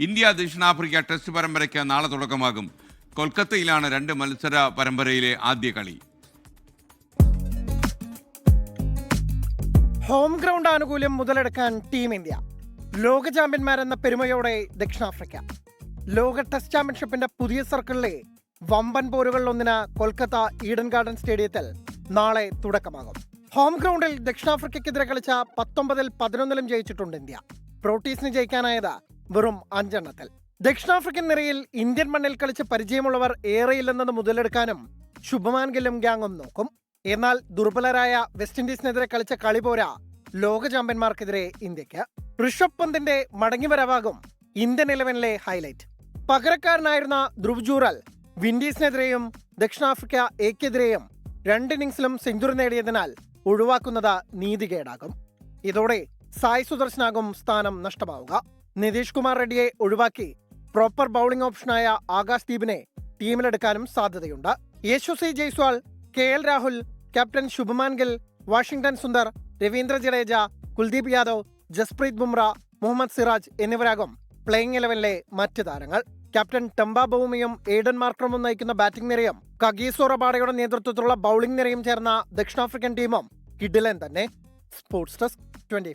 India ദക്ഷിണാഫ്രിക്ക test പരമ്പരയ്ക്ക് നാളെ തുടക്കമാകും. കൊൽക്കത്തയിലാണ് രണ്ട് മത്സര പരമ്പരയിലെ ആദ്യ കളി. ഹോം ഗ്രൗണ്ട് ആനുകൂല്യം മുതലെടുക്കാൻ ടീം ഇന്ത്യ ലോക ചാമ്പ്യന്മാരെന്ന പെരുമയോടെ ദക്ഷിണാഫ്രിക്ക. ലോക ടെസ്റ്റ് ചാമ്പ്യൻഷിപ്പിന്റെ പുതിയ സർക്കിളിലെ വമ്പൻ പോരുകളിലൊന്നിന് കൊൽക്കത്ത ഈഡൻ ഗാർഡൻ സ്റ്റേഡിയത്തിൽ നാളെ തുടക്കമാകും. ഹോം ഗ്രൗണ്ടിൽ ദക്ഷിണാഫ്രിക്കയ്ക്കെതിരെ കളിച്ച പത്തൊമ്പതിൽ പതിനൊന്നിലും ജയിച്ചിട്ടുണ്ട് ഇന്ത്യ. പ്രോട്ടീസിന് ജയിക്കാനായത് വെറും അഞ്ചെണ്ണത്തിൽ. ദക്ഷിണാഫ്രിക്കൻ നിരയിൽ ഇന്ത്യൻ മണ്ണിൽ കളിച്ച് പരിചയമുള്ളവർ ഏറെയില്ലെന്നത് മുതലെടുക്കാനും ശുഭമാൻ ഗില്ലും ഗ്യാങ്ങും നോക്കും. എന്നാൽ ദുർബലരായ വെസ്റ്റ് ഇൻഡീസിനെതിരെ കളിച്ച കളി പോരാ ലോക ചാമ്പ്യന്മാർക്കെതിരെ ഇന്ത്യയ്ക്ക് ഋഷഭ് പന്തിന്റെ മടങ്ങിവരവാകും ഇന്ത്യൻ ഇലവനിലെ ഹൈലൈറ്റ്. പകരക്കാരനായിരുന്ന ധ്രുവ് ജൂറൽ വിൻഡീസിനെതിരെയും ദക്ഷിണാഫ്രിക്ക എക്കെതിരെയും രണ്ട് ഇന്നിംഗ്സിലും സെഞ്ചുറി നേടിയതിനാൽ ഒഴിവാക്കുന്നത് നീതികേടാകും. ഇതോടെ സായ് സുദർശനാകും സ്ഥാനം നഷ്ടമാവുക. നിതീഷ് കുമാർ റെഡ്ഡിയെ ഒഴിവാക്കി പ്രോപ്പർ ബൗളിംഗ് ഓപ്ഷനായ ആകാശ് ദീപിനെ ടീമിലെടുക്കാനും സാധ്യതയുണ്ട്. Yashasvi Jaiswal K L Rahul captain Shubman Gill Washington Sundar Ravindra Jadeja Kuldeep Yadav Jasprit Bumrah Mohammed Siraj എന്നിവരാകും playing ഇലവനിലെ മറ്റ് താരങ്ങൾ. ക്യാപ്റ്റൻ ടെമ്പ ബൗമിയും എയ്ഡൻ മാർക്രമും നയിക്കുന്ന ബാറ്റിംഗ് നിരയും കഗീസോ റബാഡയുടെ നേതൃത്വത്തിലുള്ള ബൗളിംഗ് നിരയും ചേർന്ന ദക്ഷിണാഫ്രിക്കൻ ടീമും കിഡിലൻ തന്നെ. Sports desk twenty